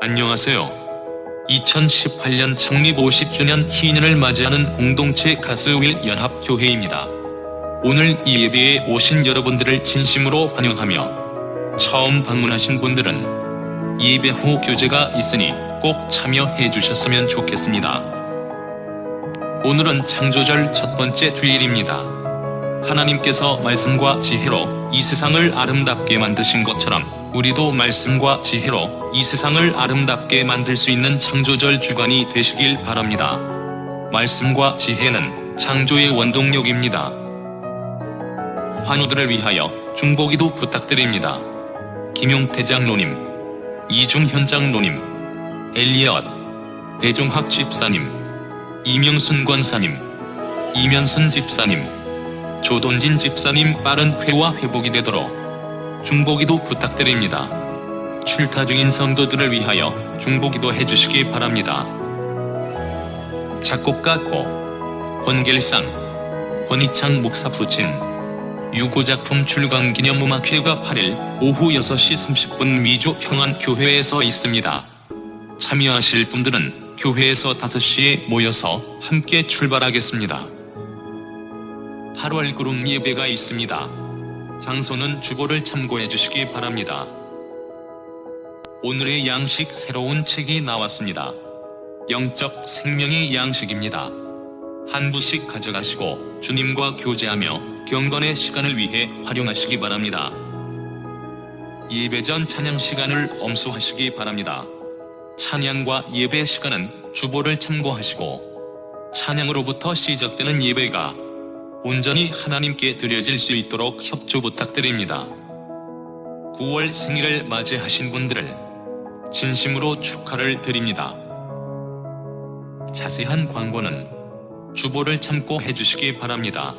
안녕하세요. 2018년 창립 50주년 희년을 맞이하는 공동체 가스윌 연합교회입니다. 오늘 이 예배에 오신 여러분들을 진심으로 환영하며 처음 방문하신 분들은 예배 후 교제가 있으니 꼭 참여해 주셨으면 좋겠습니다. 오늘은 창조절 첫 번째 주일입니다. 하나님께서 말씀과 지혜로 이 세상을 아름답게 만드신 것처럼 우리도 말씀과 지혜로 이 세상을 아름답게 만들 수 있는 창조절 주간이 되시길 바랍니다. 말씀과 지혜는 창조의 원동력입니다. 환우들을 위하여 중보기도 부탁드립니다. 김용태 장로님, 이중현 장로님, 엘리엇, 배종학 집사님, 이명순 권사님, 이면순 집사님, 조돈진 집사님 빠른 회와 회복이 되도록 중보기도 부탁드립니다. 출타 중인 성도들을 위하여 중보기도 해주시기 바랍니다. 작곡가 고 권길상 권희창 목사 부친 유고작품 출간 기념 음악회가 8일 오후 6시 30분 미주 평안교회에서 있습니다. 참여하실 분들은 교회에서 5시에 모여서 함께 출발하겠습니다. 8월 구름 예배가 있습니다. 장소는 주보를 참고해 주시기 바랍니다. 오늘의 양식 새로운 책이 나왔습니다. 영적 생명의 양식입니다. 한 부씩 가져가시고 주님과 교제하며 경건의 시간을 위해 활용하시기 바랍니다. 예배 전 찬양 시간을 엄수하시기 바랍니다. 찬양과 예배 시간은 주보를 참고하시고 찬양으로부터 시작되는 예배가 온전히 하나님께 드려질 수 있도록 협조 부탁드립니다. 9월 생일을 맞이하신 분들을 진심으로 축하를 드립니다. 자세한 광고는 주보를 참고 해 주시기 바랍니다.